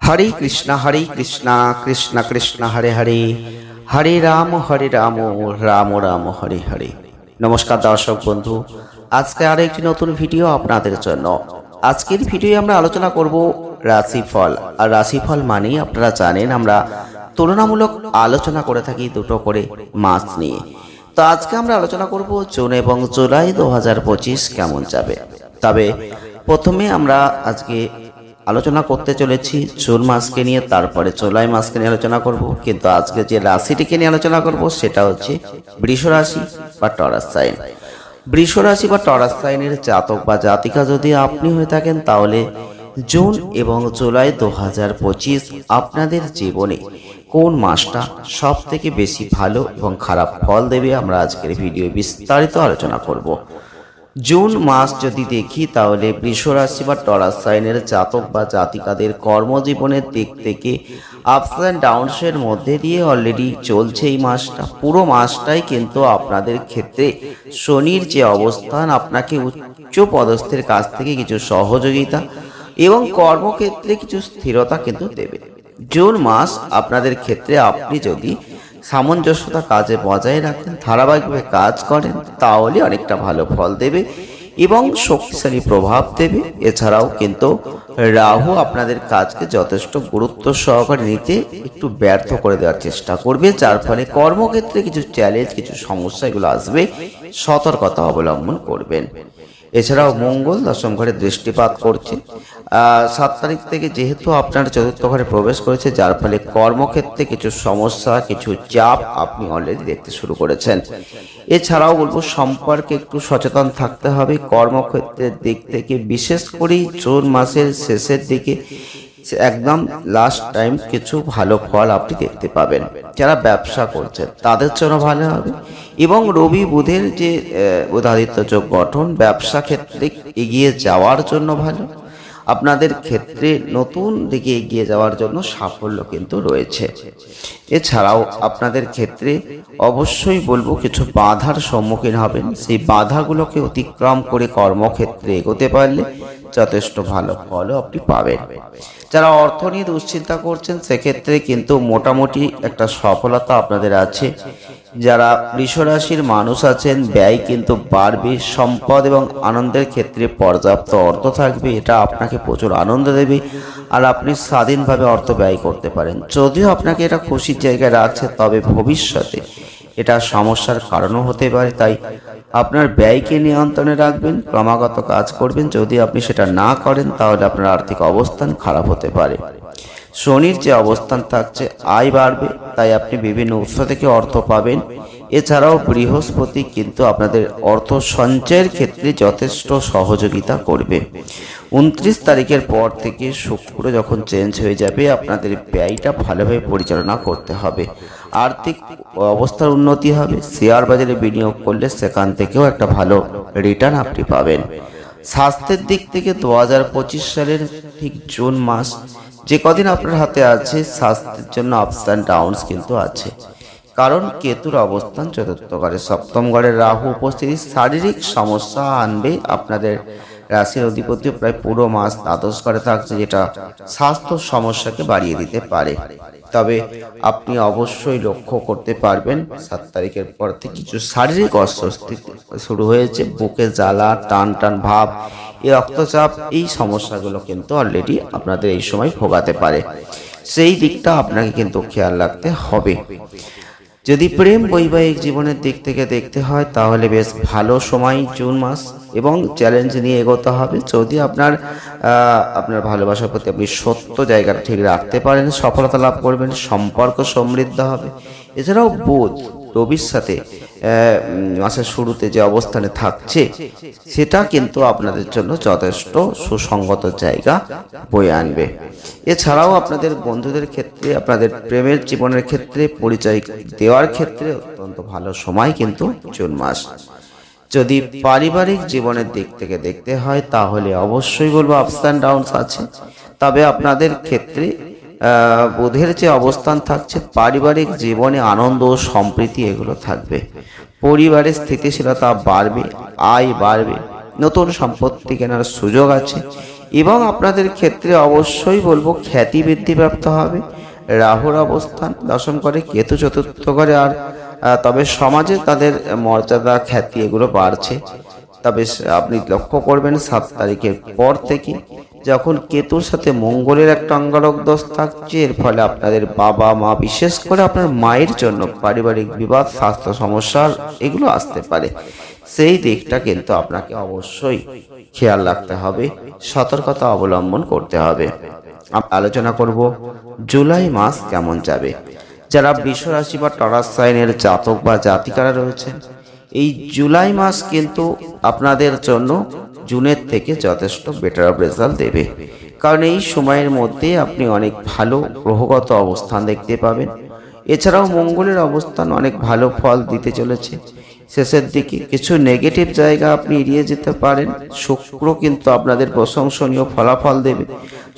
হরে কৃষ্ণ হরে কৃষ্ণ কৃষ্ণ কৃষ্ণ, হরে হরে। হরে রাম হরে রাম রাম রাম, হরে হরে। নমস্কার দর্শক বন্ধু, আজকে আরও একটি নতুন ভিডিও আপনাদের জন্য। আজকের ভিডিও আমরা আলোচনা করব রাশিফল। আর রাশিফল মানেই আপনারা জানেন, আমরা তুলনামূলক আলোচনা করে থাকি দুটো করে মাস নিয়ে। তো আজকে আমরা আলোচনা করব জুন এবং জুলাই দু হাজার পঁচিশ কেমন যাবে। তবে প্রথমে আমরা আজকে আলোচনা করতে চলেছি জুন মাসকে নিয়ে, তারপরে জুলাই মাসকে নিয়ে আলোচনা করব। কিন্তু আজকে যে রাশিটিকে নিয়ে আলোচনা করব সেটা হচ্ছে বৃষ রাশি বা টরাস সাইন। বৃষ রাশি বা টরাস সাইনের জাতক বা জাতিকা যদি আপনি হয়ে থাকেন, তাহলে জুন এবং জুলাই দু হাজার পঁচিশ আপনাদের জীবনে কোন মাসটা সব থেকে বেশি ভালো এবং খারাপ ফল দেবে আমরা আজকের ভিডিও বিস্তারিত আলোচনা করব। জুন মাস যদি দেখি তাহলে বৃষ রাশি বা টরাস সাইনের জাতক বা জাতিকাদের কর্মজীবনের দিক থেকে আপস অ্যান্ড ডাউনসের মধ্যে দিয়ে অলরেডি চলছে এই মাসটা। পুরো মাসটাই কিন্তু আপনাদের ক্ষেত্রে শনির যে অবস্থান, আপনাকে উচ্চ পদস্থের কাছ থেকে কিছু সহযোগিতা এবং কর্মক্ষেত্রে কিছু স্থিরতা কিন্তু দেবে। জুন মাস আপনাদের ক্ষেত্রে আপনি যদি সামঞ্জস্যতা কাজে বজায় রাখেন, ধারাবাহিকভাবে কাজ করেন, তাহলে অনেকটা ভালো ফল দেবে এবং শক্তিশালী প্রভাব দেবে। এছাড়াও কিন্তু রাহু আপনাদের কাজকে যথেষ্ট গুরুত্ব সহকারে নিতে একটু ব্যর্থ করে দেওয়ার চেষ্টা করবে, যার ফলে কর্মক্ষেত্রে কিছু চ্যালেঞ্জ কিছু সমস্যা এগুলো আসবে, সতর্কতা অবলম্বন করবেন। এছাড়াও মঙ্গল দশম ঘরে দৃষ্টিপাত করছে। সাত তারিখ থেকে যেহেতু আপনার চতুর্থ ঘরে প্রবেশ করেছে, যার ফলে কর্মক্ষেত্রে কিছু সমস্যা, কিছু চাপ আপনি অলরেডি দেখতে শুরু করেছেন। এছাড়াও বলব, সম্পর্কে একটু সচেতন থাকতে হবে। কর্মক্ষেত্রের দিক থেকে বিশেষ করেই জুন মাসের শেষের দিকে একদম লাস্ট টাইম কিছু ভালো ফল আপনি দেখতে পাবেন। যারা ব্যবসা করছেন তাদের জন্য ভালো হবে। এবং রবি বুধের যে উদাদিত্য যোগ গঠন, ব্যবসা ক্ষেত্রে এগিয়ে যাওয়ার জন্য ভালো। আপনাদের ক্ষেত্রে নতুন দিকে এগিয়ে যাওয়ার জন্য সাফল্য কিন্তু রয়েছে। এছাড়াও আপনাদের ক্ষেত্রে অবশ্যই বলব কিছু বাধার সম্মুখীন হবেন। সেই বাধাগুলোকে অতিক্রম করে কর্মক্ষেত্রে এগোতে পারলে যথেষ্ট ভালো ফলও আপনি পাবেন। যারা অর্থ নিয়ে দুশ্চিন্তা করছেন, সেক্ষেত্রে কিন্তু মোটামুটি একটা সফলতা আপনাদের আছে। যারা বৃষরাশির মানুষ আছেন, ব্যয় কিন্তু বাড়বে, সম্পদ এবং আনন্দের ক্ষেত্রে পর্যাপ্ত অর্থ থাকবে, এটা আপনাকে প্রচুর আনন্দ দেবে আর আপনি স্বাধীনভাবে অর্থ ব্যয় করতে পারেন। যদিও আপনাকে এটা খুশির জায়গায় রাখছে, তবে ভবিষ্যতে এটা সমস্যার কারণও হতে পারে, তাই আপনার ব্যয়কে নিয়ন্ত্রণে রাখবেন, ক্রমাগত কাজ করবেন। যদি আপনি সেটা না করেন, তাহলে আপনার আর্থিক অবস্থান খারাপ হতে পারে। শনির যে অবস্থান থাকছে, আয় বাড়বে, তাই আপনি বিভিন্ন উৎস থেকে অর্থ পাবেন। এছাড়াও বৃহস্পতি কিন্তু আপনাদের অর্থ সঞ্চয়ের ক্ষেত্রে যথেষ্ট সহযোগিতা করবে। উনত্রিশ তারিখের পর থেকে শুক্র যখন চেঞ্জ হয়ে যাবে, আপনাদের ব্যয়টা ভালোভাবে পরিচালনা করতে হবে। আর্থিক অবস্থার উন্নতি হবে শেয়ার বাজারে বিনিয়োগ করলে সেখান থেকেও একটা ভালো রিটার্ন আপনি পাবেন। স্বাস্থ্যের দিক থেকে দু হাজার পঁচিশ সালের ঠিক জুন মাস, যে কদিন আপনার হাতে আছে, স্বাস্থ্যের জন্য আপস অ্যান্ড ডাউনস কিন্তু আছে। কারণ কেতুর অবস্থান চতুর্থ ঘরে। সপ্তম ঘরে রাহু উপস্থিতি, শারীরিক সমস্যা আনবে আপনাদের। রাশির অধিপতি প্রায় পুরো মাস দ্বাদশ ঘরে থাকছে, যেটা স্বাস্থ্য সমস্যাকে বাড়িয়ে দিতে পারে। তবে আপনি অবশ্যই লক্ষ্য করতে পারবেন, সাত তারিখের পর থেকে কিছু শারীরিক অস্বস্তি শুরু হয়েছে, বুকে জ্বালা, টান টান ভাব এই রক্তচাপ, এই সমস্যাগুলো কিন্তু অলরেডি আপনাদের এই সময় ভোগাতে পারে। সেই দিকটা আপনাকে কিন্তু খেয়াল রাখতে হবে। যদি প্রেম বৈবাহিক জীবনের দিক থেকে দেখতে হয়, তাহলে বেশ ভালো সময়, জুন মাস এবং চ্যালেঞ্জ নিয়ে এগোতে হবে। যদি আপনার আপনার ভালোবাসার প্রতি আপনি সত্য জায়গাটা ঠিক রাখতে পারেন, সফলতা লাভ করবেন, সম্পর্ক সমৃদ্ধ হবে। এছাড়াও বোধ রবির সাথে মাসের শুরুতে যে অবস্থানে থাকছে, সেটা কিন্তু আপনাদের জন্য যথেষ্ট সুসংগত জায়গা বয়ে আনবে। এছাড়াও আপনাদের বন্ধুদের ক্ষেত্রে, আপনাদের প্রেমের জীবনের ক্ষেত্রে, পরিচয় দেওয়ার ক্ষেত্রে অত্যন্ত ভালো সময় কিন্তু জুন মাস। যদি পারিবারিক জীবনের দিক থেকে দেখতে হয়, তাহলে অবশ্যই বলব আপস অ্যান্ড ডাউনস আছে। তবে আপনাদের ক্ষেত্রে বুধের যে অবস্থান থাকছে, পারিবারিক জীবনে আনন্দ ও সম্প্রীতি এগুলো থাকবে। পরিবারের স্থিতিশীলতা বাড়বে, আয় বাড়বে, নতুন সম্পত্তি কেনার সুযোগ আছে এবং আপনাদের ক্ষেত্রে অবশ্যই বলব খ্যাতি বৃদ্ধি প্রাপ্ত হবে। রাহুর অবস্থান, দশম করে কেতু চতুর্থ করে আর তবে সমাজে তাদের মর্যাদা, খ্যাতি এগুলো বাড়ছে। তবে আপনি লক্ষ্য করবেন, সাত তারিখের পর থেকে যখন কেতুর সাথে মঙ্গলের একটা অঙ্গারক দোষ থাকছে, এর ফলে আপনাদের বাবা মা, বিশেষ করে আপনার মায়ের জন্য পারিবারিক বিবাদ, স্বাস্থ্য সমস্যা এগুলো আসতে পারে। সেই দিকটা কিন্তু আপনাকে অবশ্যই খেয়াল রাখতে হবে, সতর্কতা অবলম্বন করতে হবে। আলোচনা করব জুলাই মাস কেমন যাবে। যারা রাশি বা টরাস সাইনের জাতক বা জাতিকারা রয়েছেন, এই জুলাই মাস কিন্তু আপনাদের জন্য জুনের থেকে যথেষ্ট বেটার অফ রেজাল্ট দেবে। কারণ এই সময়ের মধ্যে আপনি অনেক ভালো গ্রহগত অবস্থান দেখতে পাবেন। এছাড়াও মঙ্গলের অবস্থান অনেক ভালো ফল দিতে চলেছে। শেষের দিকে কিছু নেগেটিভ জায়গা আপনি এড়িয়ে যেতে পারেন। শুক্র কিন্তু আপনাদের প্রশংসনীয় ফলাফল দেবে।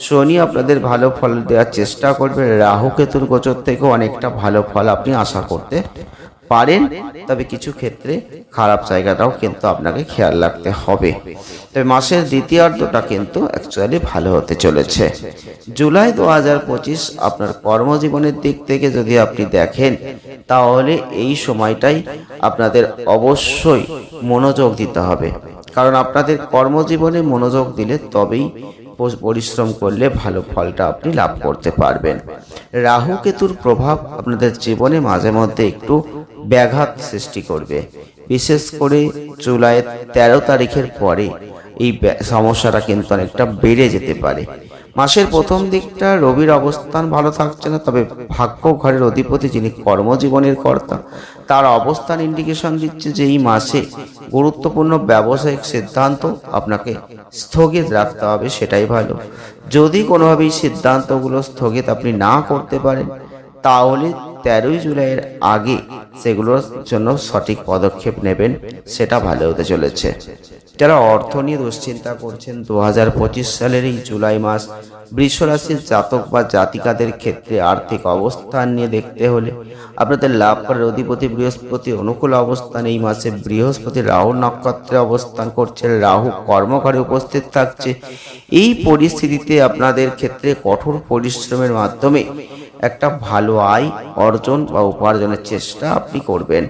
শনি আপনাদের ভালো ফল দেওয়ার চেষ্টা করবে। রাহু কেতুর গোচর থেকেও অনেকটা ভালো ফল আপনি আশা করতে পারেন, তবে কিছু ক্ষেত্রে খারাপ জায়গাটাও কিন্তু আপনাকে খেয়াল রাখতে হবে। তবে মাসের দ্বিতীয়ার্ধটা কিন্তু অ্যাকচুয়ালি ভালো হতে চলেছে। জুলাই দু পঁচিশ আপনার কর্মজীবনের দিক থেকে যদি আপনি দেখেন, তাহলে এই সময়টাই আপনাদের অবশ্যই মনোযোগ দিতে হবে। কারণ আপনাদের কর্মজীবনে মনোযোগ দিলে তবেই পরিশ্রম করলে ভালো ফলটা আপনি লাভ করতে পারবেন। রাহু কেতুর প্রভাব আপনাদের জীবনে মাঝে মধ্যে একটু ব্যাঘাত সৃষ্টি করবে। বিশেষ করে জুলাই ১৩ তারিখের পরে এই সমস্যাটা কিন্তু অনেকটা বেড়ে যেতে পারে। মাসের প্রথম দিকটা রবির অবস্থান ভালো থাকছে না, তবে ভাগ্য ঘরের অধিপতি যিনি কর্মজীবনের কর্তা, তার অবস্থান ইন্ডিকেশন দিচ্ছে যে এই মাসে গুরুত্বপূর্ণ ব্যবসায়িক সিদ্ধান্ত আপনাকে স্থগিত রাখতে হবে, সেটাই ভালো। যদি কোনোভাবে এই সিদ্ধান্তগুলো স্থগিত আপনি না করতে পারেন, তাহলে তেরোই জুলাইয়ের আগে সেগুলোর জন্য সঠিক পদক্ষেপ নেবেন, সেটা ভালো হতে চলেছে। যারা অর্থ নিয়ে দুশ্চিন্তা করছেন দু হাজার পঁচিশ সালের এই জুলাই মাস বৃষ রাশির জাতক বা জাতিকাদের ক্ষেত্রে আর্থিক অবস্থান নিয়ে দেখতে হলে আপনাদের লাভ করার অধিপতি বৃহস্পতি অনুকূল অবস্থান এই মাসে বৃহস্পতি রাহু নক্ষত্রে অবস্থান করছে, রাহু কর্মঘরে উপস্থিত থাকছে। এই পরিস্থিতিতে আপনাদের ক্ষেত্রে কঠোর পরিশ্রমের মাধ্যমে একটা ভালো আয় অর্জন বা উপার্জনের চেষ্টা আপনি করবেন।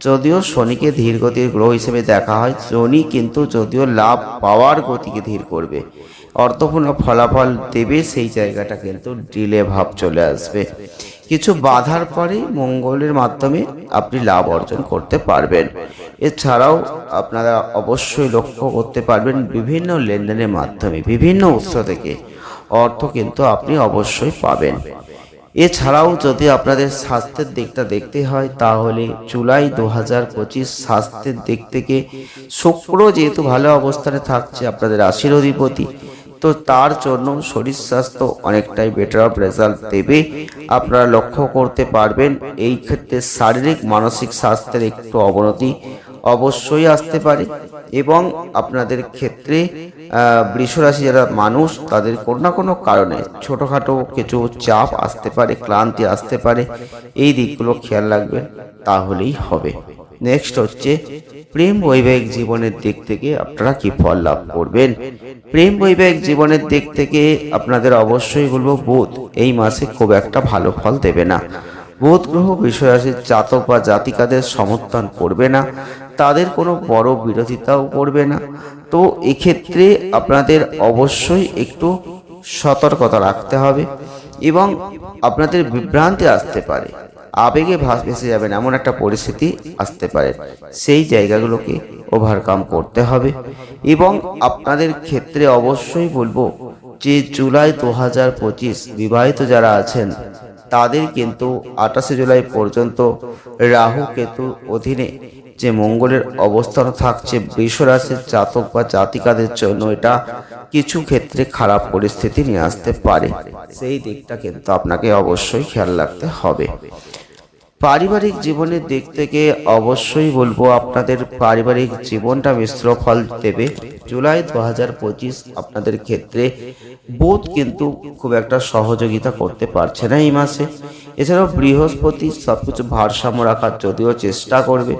যদিও শনিকে ধীর গতির গ্রহ হিসেবে দেখা হয়, শনি কিন্তু যদিও লাভ পাওয়ার গতিকে ধীর করবে। অর্থপূর্ণ ফলাফল দেবে, সেই জায়গাটা কিন্তু ডিলে ভাব চলে আসবে। কিছু বাধার পরে মঙ্গলের মাধ্যমে আপনি লাভ অর্জন করতে পারবেন। এছাড়াও আপনারা অবশ্যই লক্ষ্য করতে পারবেন, বিভিন্ন লেনদেনের মাধ্যমে, বিভিন্ন উৎস থেকে অর্থ কিন্তু আপনি অবশ্যই পাবেন। এছাড়াও যদি আপনাদের স্বাস্থ্যের দিকটা দেখতে হয়, তাহলে জুলাই দু হাজার পঁচিশ স্বাস্থ্যের দিক থেকে শুক্র যেহেতু ভালো অবস্থানে থাকছে, আপনাদের রাশির অধিপতি তো তার জন্য শরীর স্বাস্থ্য অনেকটাই বেটার অফ রেজাল্ট দেবে। আপনারা লক্ষ্য করতে পারবেন, এই ক্ষেত্রে শারীরিক, মানসিক স্বাস্থ্যের একটু অবনতি। অবশ্যই আসতে পারে। এবং আপনাদের ক্ষেত্রে বৃষরাশি যারা মানুষ, তাদের কোনো না কোনো কারণে ছোটোখাটো কিছু চাপ আসতে পারে, ক্লান্তি আসতে পারে। এই দিকগুলো খেয়াল রাখবেন, তাহলেই হবে। নেক্সট হচ্ছে, প্রেম বৈবাহিক জীবনের দিক থেকে আপনারা কি ফল লাভ করবেন? প্রেম বৈবাহিক জীবনের দিক থেকে আপনাদের অবশ্যই বলব বুধ, এই মাসে খুব একটা ভালো ফল দেবে না। বুধ গ্রহ বিষয়াসীর জাতক বা জাতিকাদের সমর্থন করবে না। তাদের কোনো বড় বিরোধিতাও করবে না। তো এক্ষেত্রে আপনাদের অবশ্যই একটু সতর্কতা রাখতে হবে এবং আপনাদের বিভ্রান্তি আসতে পারে। আবেগে ভাস যাবেন এমন একটা পরিস্থিতি আসতে পারে। সেই জায়গাগুলোকে ওভারকাম করতে হবে এবং আপনাদের ক্ষেত্রে অবশ্যই বলব যে জুলাই দু হাজার পঁচিশ বিবাহিত যারা আছেন, তাদের কিন্তু আঠাশে জুলাই পর্যন্ত রাহু কেতুর অধীনে যে মঙ্গলের অবস্থান থাকছে বৃষরাশির জাতক বা জাতিকাদের জন্য এটা কিছু ক্ষেত্রে খারাপ পরিস্থিতি নিয়ে আসতে পারে। সেই দিকটা কিন্তু আপনাকে অবশ্যই খেয়াল রাখতে হবে। পারিবারিক জীবনের দিক থেকে অবশ্যই বলব আপনাদের পারিবারিক জীবনটা মিশ্র ফল দেবে। জুলাই দু হাজার পঁচিশ আপনাদের ক্ষেত্রে বোধ কিন্তু খুব একটা সহযোগিতা করতে পারছে না এই মাসে। এছাড়াও বৃহস্পতি সবকিছু ভারসাম্য রাখার যদিও চেষ্টা করবে।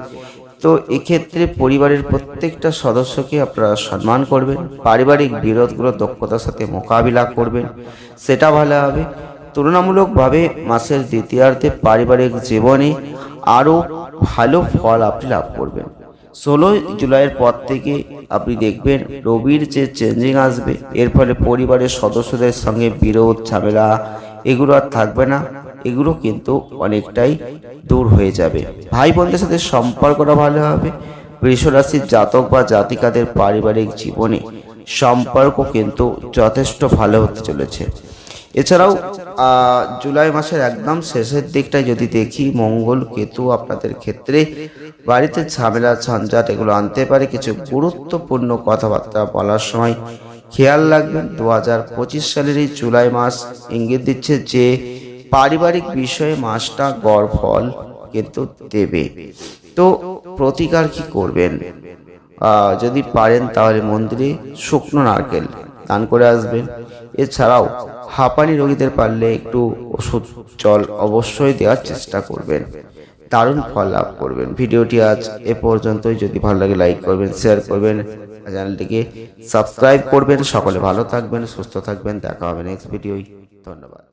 তো এক্ষেত্রে পরিবারের প্রত্যেকটা সদস্যকে আপনারা সম্মান করবেন, পারিবারিক বিরোধগুলো, দক্ষতার সাথে মোকাবিলা করবেন, সেটা ভালো হবে। তুলনামূলকভাবে মাসের দ্বিতীয়ার্ধে পারিবারিক জীবনে আরও ভালো ফল আপনি লাভ করবেন। ষোলোই জুলাইয়ের পর থেকে আপনি দেখবেন রবির যে চেঞ্জিং আসবে, এর ফলে পরিবারের সদস্যদের সঙ্গে বিরোধ, ঝামেলা, এগুলো আর থাকবে না। এগুলো কিন্তু অনেকটাই দূর হয়ে যাবে। ভাই বোনদের সাথে সম্পর্কটা ভালো হবে। বৃষরাশির জাতক বা জাতিকাদের পারিবারিক জীবনে সম্পর্ক কিন্তু যথেষ্ট ভালো হতে চলেছে। এছাড়াও জুলাই মাসের একদম শেষের দিকটায় যদি দেখি, মঙ্গল কেতু আপনাদের ক্ষেত্রে বাড়িতে ঝামেলা, ঝঞ্ঝাট এগুলো আনতে পারে। কিছু গুরুত্বপূর্ণ কথাবার্তা বলার সময় খেয়াল রাখবেন। দু হাজার পঁচিশ সালের এই জুলাই মাস ইঙ্গিত দিচ্ছে যে পারিবারিক বিষয়ে মাসটা গড় ফল কিন্তু দেবে। তো প্রতিকার কি করবেন? যদি পারেন তাহলে মন্দিরে শুকনো নারকেল দান করে আসবেন। এছাড়াও হাঁপানি রোগীদের পারলে একটু ওষুধ জল অবশ্যই দেওয়ার চেষ্টা করবেন। দারুণ ফল লাভ করবেন। ভিডিওটি আজ এ পর্যন্তই। যদি ভালো লাগে লাইক করবেন, শেয়ার করবেন চ্যানেলটিকে সাবস্ক্রাইব করবেন। সকলে ভালো থাকবেন, সুস্থ থাকবেন। দেখা হবে নেক্সট ভিডিওই ধন্যবাদ।